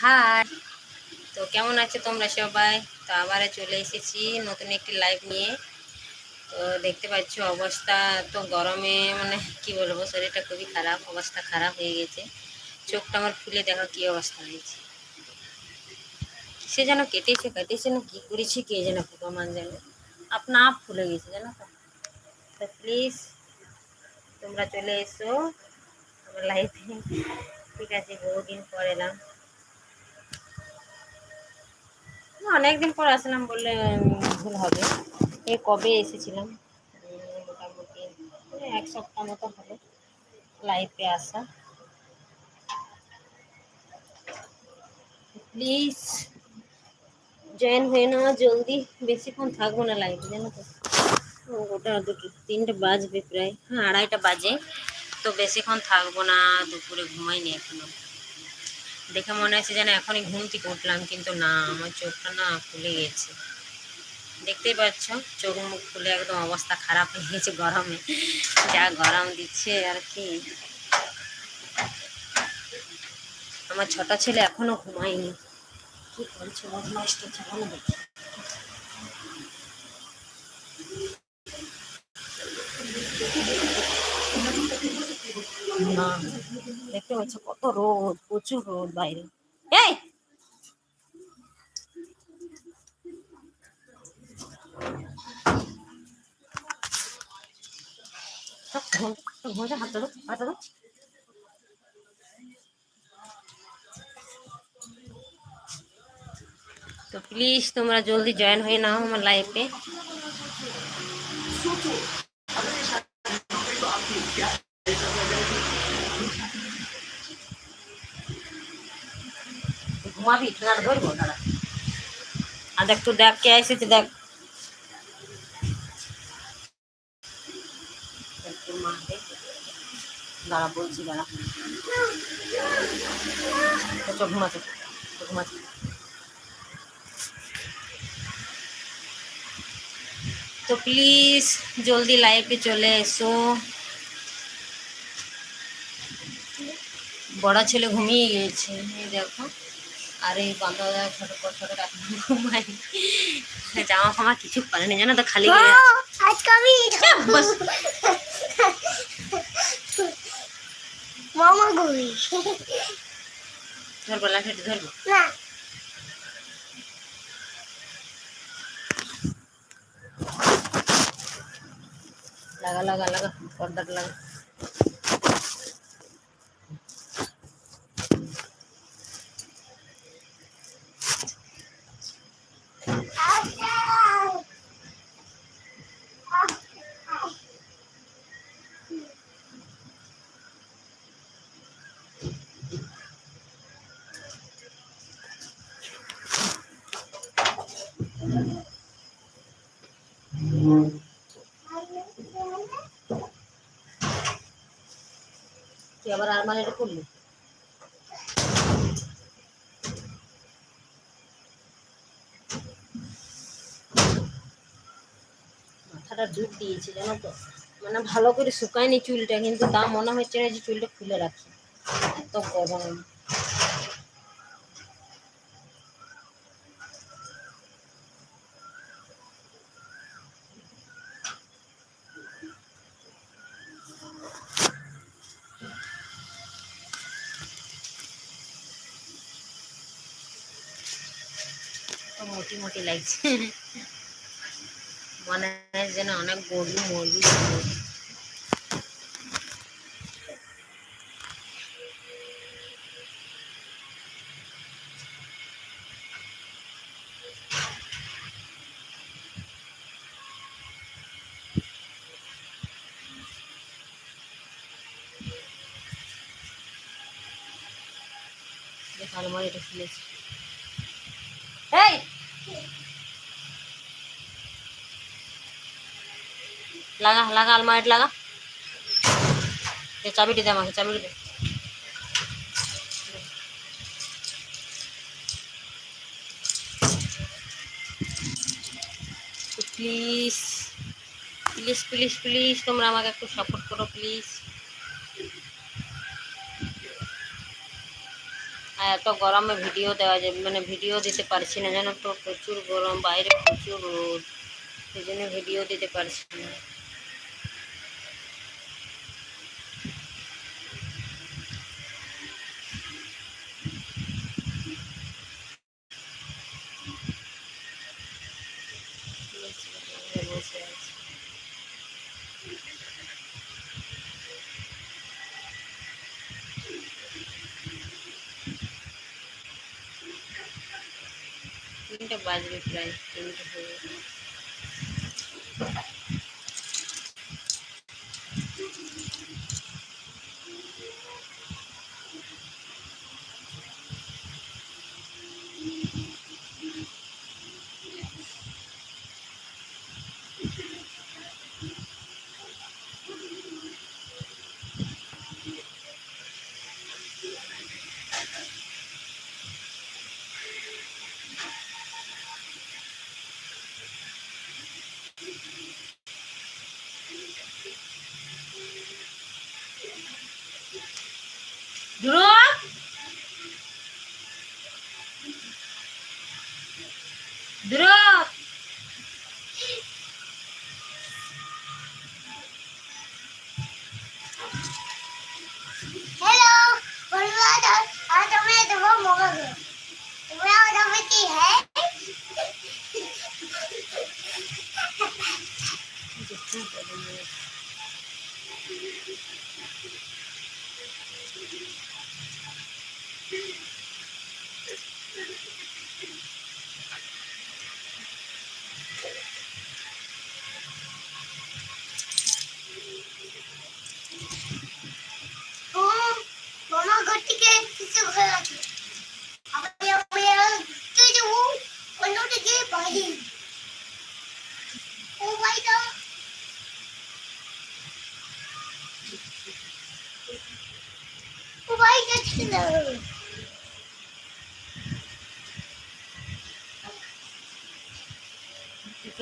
High. তো কেমন আছে তোমরা সবাই? তো আবার চলে এসেছি নতুন একটি লাইভ নিয়ে। তো দেখতে পাচ্ছ অবস্থা তো গরমে মানে কি বলব, শরীরটা খুবই খারাপ, অবস্থা খারাপ হয়ে গেছে। চোখটা আমার ফুলে দেখো কি অবস্থা হয়েছে। সে যেন কেটেছে কেটেছে না কি করেছে কে যেন ভগবান জানে। আপনা আপ ফুলে গেছে, জানো তো। প্লিজ তোমরা চলে এসো। আমার লাইফে ঠিক আছে, বহুদিন পর এলাম। অনেকদিন পর আসলাম বললে ভুল হবে। এ কবে এসেছিলাম? মোটামুটি এক সপ্তাহ মতো হলো লাইফে আসা। প্লিজ জয়েন হয়ে নেওয়া জলদি। বেশিক্ষণ থাকব না লাইফে জানো তো। ওটা দুটো, তিনটে বাজবে প্রায়। হ্যাঁ আড়াইটা বাজে। তো বেশিক্ষণ থাকব না, দুপুরে ঘুমাইনি এখনও। দেখে মনে হচ্ছে যেন এখনই ঘুম থেকে উঠলাম, কিন্তু না, আমার চোখটা না খুলে গেছে। দেখতেই পাচ্ছ, চোখ মুখ খুলে একদম অবস্থা খারাপ হয়ে গেছে গরমে। যা গরম দিচ্ছে আর কি। আমার ছোট ছেলে এখনও ঘুমায়নি। কি করছে বদমাইশটা দেখি দেখতে পাচ্ছ কত রোদ, প্রচুর রোদ বাইরে। এই! হাত ধরো হাত ধরো তো প্লিজ তোমরা জলদি জয়েন হয়ে নাও আমার লাইফে ঘুমাবি ঠান্ডা ধরবো দাঁড়া। আর দেখ তুই দেখ কে এসেছে, দেখ। দাঁড়া, বলছি, দাঁড়া। তো চল, ঘুমাতে তো ঘুমাতে। তো প্লিজ, জলদি লাইভে চলে এসো। বড় ছেলে ঘুমিয়ে গিয়েছে, এই দেখো। আর এই ছোট ছোট এখন ঘুমাই জামা ফামা কিছু পারেনি জানো তো খালি ধরবো লাঠিটা ধরবো। লাগা লাগা লাগা পর্দাটা লাগা। আবার আলমারিটা করলি মাথাটা ডুব দিয়েছে, জানো তো? মানে ভালো করে শুকায়নি চুলটা, কিন্তু তা মনে হচ্ছে না যে চুলটা খুলে রাখি। এত গরম। মোটি মোটি লাগছে। মনে হয় যেন অনেক গরু মরবি আলমারিটা খুলেছে। এই! लगा लगा, अलमारी लगा। ये चाबी दे दे चाबी दे प्लीज़ प्लीज़ प्लीज़ प्लीज़ तुम्हारा एक सपोर्ट करो प्लीज़ हाँ यो गरम भिडियो देव मैं भिडियो दीते जान तो प्रचुर गरम बाहर प्रचुर रोद भिडियो दीते বাজবে প্রায় তিনটে হয়ে ধ্রুব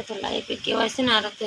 তো লাইভে কেউ আসে না আরও তো